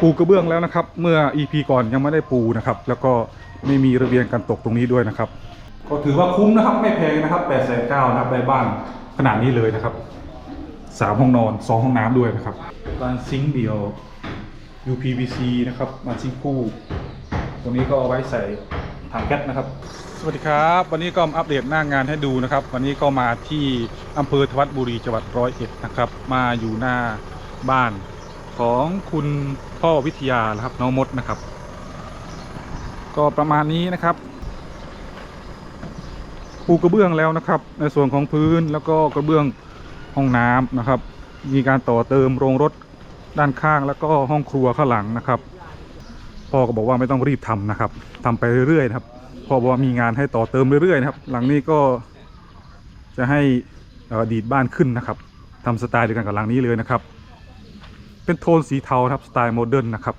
ปูกระเบื้องแล้วนะครับ เมื่อ EP ก่อนยังไม่ได้ปูนะครับ แล้วก็ไม่มีระเบียงกันตกตรงนี้ด้วยนะครับ ก็ถือว่าคุ้มนะครับไม่แพงนะครับ8ปดแสนเก้านะครับได้บ้านขนาดนี้เลยนะครับสามห้องนอนสองห้องน้ำด้วยนะครับบ้านซิงค์เดียว UPVC นะครับบ้านซิงค์คู่ ตรงนี้ก็เอาไว้ใส่ถังแก๊สนะครับ สวัสดีครับ วันนี้ก็อัปเดตหน้างานให้ดูนะครับ วันนี้ก็มาที่อำเภอทวัดบุรีจังหวัดร้อยเอ็ดนะครับ มาอยู่หน้าบ้าน ของคุณพ่อวิทยานะครับน้องมดนะครับ ก็ประมาณนี้นะครับปูกระเบื้องแล้วนะครับ ในส่วนของพื้นแล้วก็กระเบื้องห้องน้ำนะครับ มีการต่อเติมโรงรถด้านข้างแล้วก็ห้องครัวข้างหลังนะครับพ่อก็บอกว่าไม่ต้องรีบทำนะครับทำไปเรื่อยๆนะครับพ่อบอกว่ามีงานให้ต่อเติมเรื่อยๆนะครับ หลังนี้ก็จะให้อดีดบ้านขึ้นนะครับทำสไตล์เดียวกันกับหลังนี้เลยนะครับ เป็นโทนสีเทาครับสไตล์โมเดิร์นนะครับ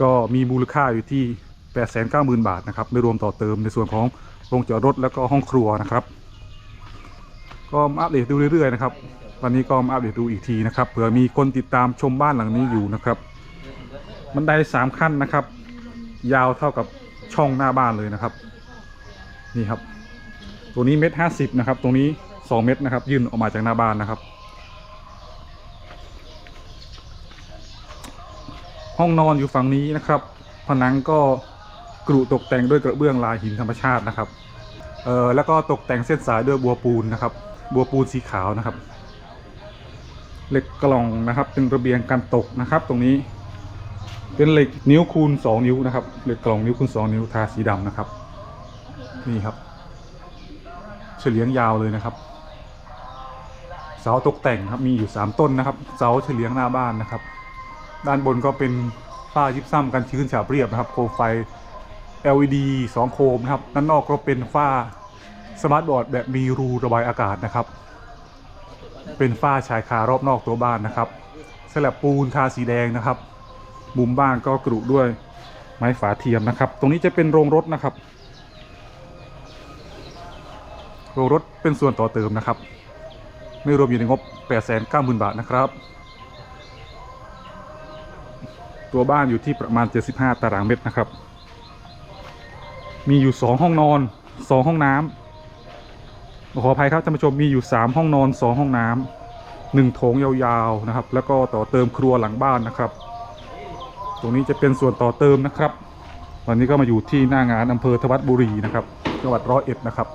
ก็มีมูลค่าอยู่ที่ 890,000 บาทนะครับไม่รวมต่อเติมในส่วนของโรงจอดรถแล้วก็ห้องครัวนะครับ ก็มาอัปเดตดูเรื่อยๆนะครับวันนี้ก็มาอัปเดตดูอีกทีนะครับเผื่อมีคนติดตามชมบ้านหลังนี้อยู่นะครับบันไดสามขั้นนะครับ ยาวเท่ากับช่องหน้าบ้านเลยนะครับ นี่ครับ ตัวนี้เมตรห้าสิบนะครับ ตรงนี้สองเมตรนะครับ ยื่นออกมาจากหน้าบ้านนะครับ ห้องนอนอยู่ฝั่งนี้นะครับ ผนังก็กรุตกแต่งด้วยกระเบื้องลายหินธรรมชาตินะครับเอ่อแล้วก็ตกแต่งเส้นสายด้วยบัวปูนนะครับ บัวปูนสีขาวนะครับเหล็กกล่องนะครับ เป็นระเบียงกันตกนะครับ ตรงนี้ เป็นเหล็กนิ้วคูณ 2 นิ้วนะครับเหล็กกล่องนิ้วคูณ 2 นิ้วทาสีดำนะครับ นี่ครับ เฉลียงยาวเลยนะครับ เสาตกแต่งครับมีอยู่ 3 ต้นนะครับ เสาเฉลียงหน้าบ้านนะครับ ด้านบนก็เป็นฝ้ายิบซ้ำกันชื้นฉาบเรียบนะครับโคมไฟ LED 2 โคมนะครับด้านนอกก็เป็นฝ้าสมาร์ทบอร์ดแบบมีรูระบายอากาศนะครับ เป็นฝ้าชายคารอบนอกตัวบ้านนะครับสลับปูนทาสีแดงนะครับมุมบ้านก็กรุด้วยไม้ฝาเทียมนะครับ ตรงนี้จะเป็นโรงรถนะครับ โรงรถเป็นส่วนต่อเติมนะครับ ไม่รวมอยู่ในงบ 890,000 บาทนะครับ ตัวบ้านอยู่ที่ประมาณ 75 ตารางเมตรนะครับ มีอยู่ 2 ห้องนอน 2 ห้องน้ำขออภัยครับท่านผู้ชมมีอยู่ 3 ห้องนอน 2 ห้องน้ำหนึ่งโถงยาวๆนะครับ แล้วก็ต่อเติมครัวหลังบ้านนะครับ ตรงนี้จะเป็นส่วนต่อเติมนะครับ วันนี้ก็มาอยู่ที่หน้างานอำเภอทวัดบุรีนะครับจังหวัดร้อยเอ็ดนะครับ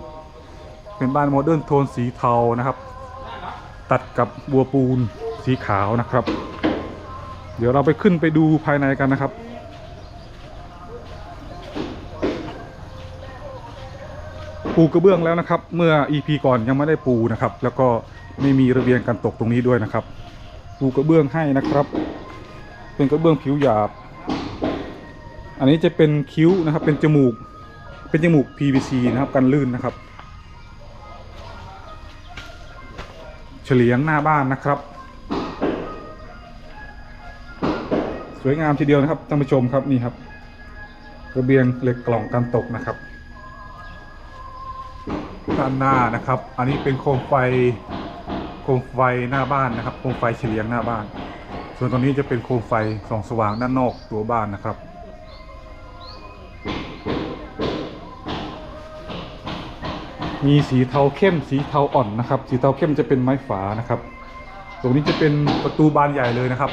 เป็นบ้านโมเดิร์นโทนสีเทานะครับ ตัดกับบัวปูนสีขาวนะครับ เดี๋ยวเราไปขึ้นไปดูภายในกันนะครับ ปูกระเบื้องแล้วนะครับ เมื่อ EP ก่อนยังไม่ได้ปูนะครับ แล้วก็ไม่มีระเบียงกันตกตรงนี้ด้วยนะครับ ปูกระเบื้องให้นะครับ เป็นกระเบื้องผิวหยาบ อันนี้จะเป็นคิ้วนะครับ เป็นจมูก เป็นจมูก PVC นะครับกันลื่นนะครับ เฉลียงหน้าบ้านนะครับ สวยงามทีเดียวนะครับท่านผู้ชมครับนี่ครับระเบียงเหล็กกล่องกันตกนะครับด้านหน้านะครับ อันนี้เป็นโคมไฟโคมไฟหน้าบ้านนะครับ โคมไฟเฉลียงหน้าบ้าน ส่วนตรงนี้จะเป็นโคมไฟส่องสว่างด้านนอกตัวบ้านนะครับ มีสีเทาเข้มสีเทาอ่อนนะครับ สีเทาเข้มจะเป็นไม้ฝานะครับ ตรงนี้จะเป็นประตูบานใหญ่เลยนะครับ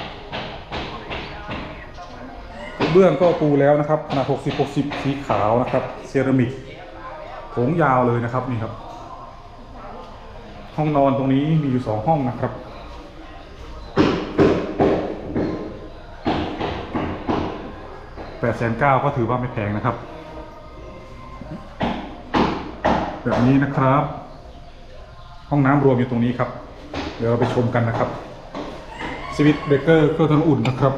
เบื้องก็ปูแล้วนะครับขนาด 60 60 สีขาวนะครับ เซรามิกโถงยาวเลยนะครับนี่ครับ ห้องนอนตรงนี้มีอยู่สองห้องนะครับแปดแสนเก้าก็ถือว่าไม่แพงนะครับ แบบนี้นะครับ ห้องน้ำรวมอยู่ตรงนี้ครับ เดี๋ยวเราไปชมกันนะครับสวิตเบรกเกอร์เครื่องทำน้ำอุ่นนะครับ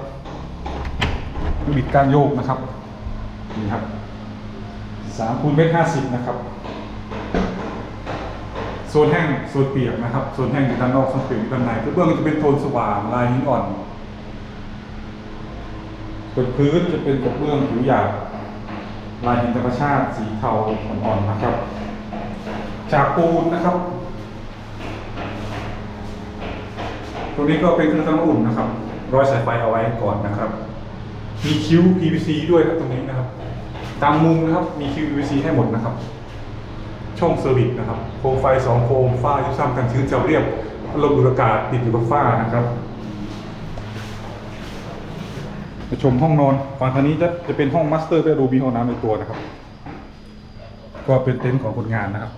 บิดกานโยกนะครับนี่ครับสามคูณเมตรห้าสิบนะครับโซนแห้งโซนเปียกนะครับโซนแห้งอยู่ด้านนอกโซนเปียกอยู่ด้านในกระเบื้องจะเป็นโทนสว่างลายหินอ่อนส่วนพื้นจะเป็นกระเบื้องผิวหยาบลายหินธรรมชาติสีเทาอ่อนๆนะครับจากปูนนะครับ ตรงนี้ก็เป็นเครื่องทำน้ำอุ่นนะครับ ร้อยสายไฟเอาไว้ก่อนนะครับ มีคิ้ว PVC ด้วยครับตรงนี้นะครับ ตามมุมนะครับมีคิ้ว PVC ให้หมดนะครับ ช่องเซอร์วิสนะครับโคมไฟสองโคมฝ้ายุบซ้ำกันชื้นจะเรียบลมดูดอากาศติดอยู่กับฝ้านะครับจะชมห้องนอนฝั่งทางนี้จะจะเป็นห้องมาสเตอร์เบดรูมมีห้องน้ำในตัวนะครับ ก็เป็นเต็นท์ของคนงานนะครับ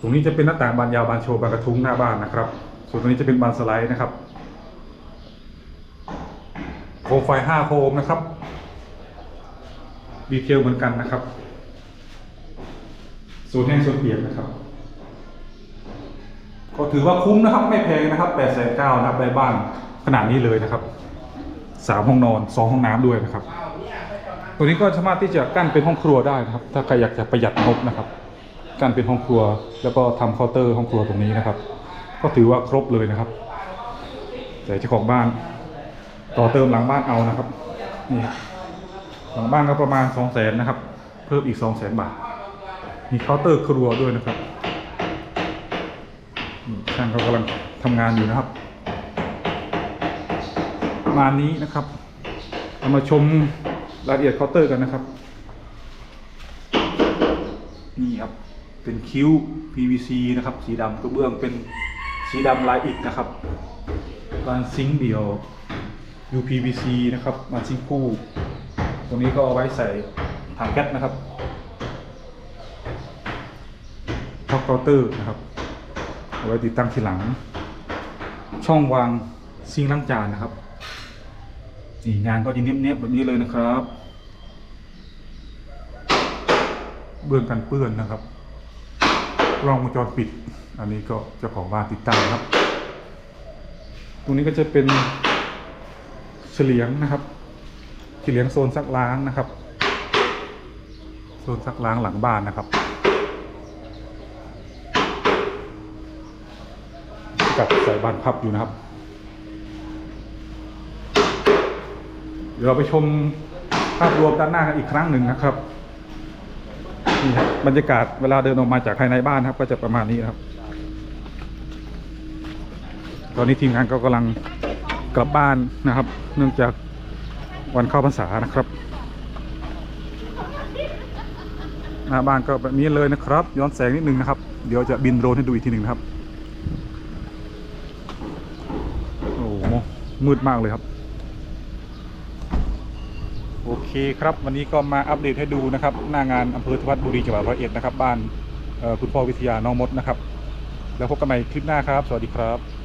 ตรงนี้จะเป็นหน้าต่างบานยาวบานโชว์บานกระทุ้งหน้าบ้านนะครับ ส่วนตรงนี้จะเป็นบานสไลด์นะครับ โคมไฟ5โคมนะครับดีเทลเหมือนกันนะครับส่วนแห้งส่วนเปียกนะครับ ก็ถือว่าคุ้มนะครับ ไม่แพงนะครับ8ปดแสนเก้านะครับได้บ้านขนาดนี้เลยนะครับสามห้องนอนสองห้องน้ำด้วยนะครับ ตัวนี้ก็สามารถที่จะกั้นเป็นห้องครัวได้นะครับ ถ้าใครอยากจะประหยัดงบนะครับกั้นเป็นห้องครัว แล้วก็ทำเคาน์เตอร์ห้องครัวตรงนี้นะครับ ก็ถือว่าครบเลยนะครับ แต่เจ้าของบ้าน ต่อเติมหลังบ้านเอานะครับนี่ครับหลังบ้านก็ประมาณสองแสนนะครับ เพิ่มอีกสองแสนบาท มีเคาน์เตอร์ครัวด้วยนะครับนี่ช่างเขากำลังทำงานอยู่นะครับประมาณนี้นะครับเรามาชมรายละเอียดเคาน์เตอร์กันนะครับ นี่ครับเป็นคิ้ว PVC นะครับ สีดำกระเบื้องเป็นสีดำลายอิฐนะครับบานซิงค์เดียว UPVC นะครับบานซิงคู่ ตรงนี้ก็เอาไว้ใส่ถังแก๊สนะครับท็อปเคาน์เตอร์นะครับเอาไว้ติดตั้งทีหลัง ช่องวางซิงล้างจานนะครับนี่งานก็จะเนียบๆแบบนี้เลยนะครับ เบื้องกันเปื้อนนะครับกล้องวงจรปิด อันนี้ก็เจ้าของบ้านติดตั้งครับ ตรงนี้ก็จะเป็น เฉลียงนะครับเฉลียงโซนซักล้างนะครับ โซนซักล้างหลังบ้านนะครับกับใส่บานพับอยู่นะครับ เดี๋ยวเราไปชมภาพรวมด้านหน้ากันอีกครั้งหนึ่งนะครับนี่ครับบรรยากาศเวลาเดินออกมาจากภายในบ้านครับ ก็จะประมาณนี้นะครับ ตอนนี้ทีมงานก็กำลัง กลับบ้านนะครับ เนื่องจากวันเข้าพรรษานะครับหน้าบ้านก็แบบนี้เลยนะครับ ย้อนแสงนิดนึงนะครับ เดี๋ยวจะบินโดรนให้ดูอีกทีหนึ่งนะครับ โอ้โหมืดมากเลยครับ โอเคครับ วันนี้ก็มาอัปเดตให้ดูนะครับ หน้างานอำเภอทวัดบุรีจังหวัดร้อยเอ็ดนะครับ บ้านคุณพ่อวิทยาน้องมดนะครับ แล้วพบกันใหม่คลิปหน้าครับ สวัสดีครับ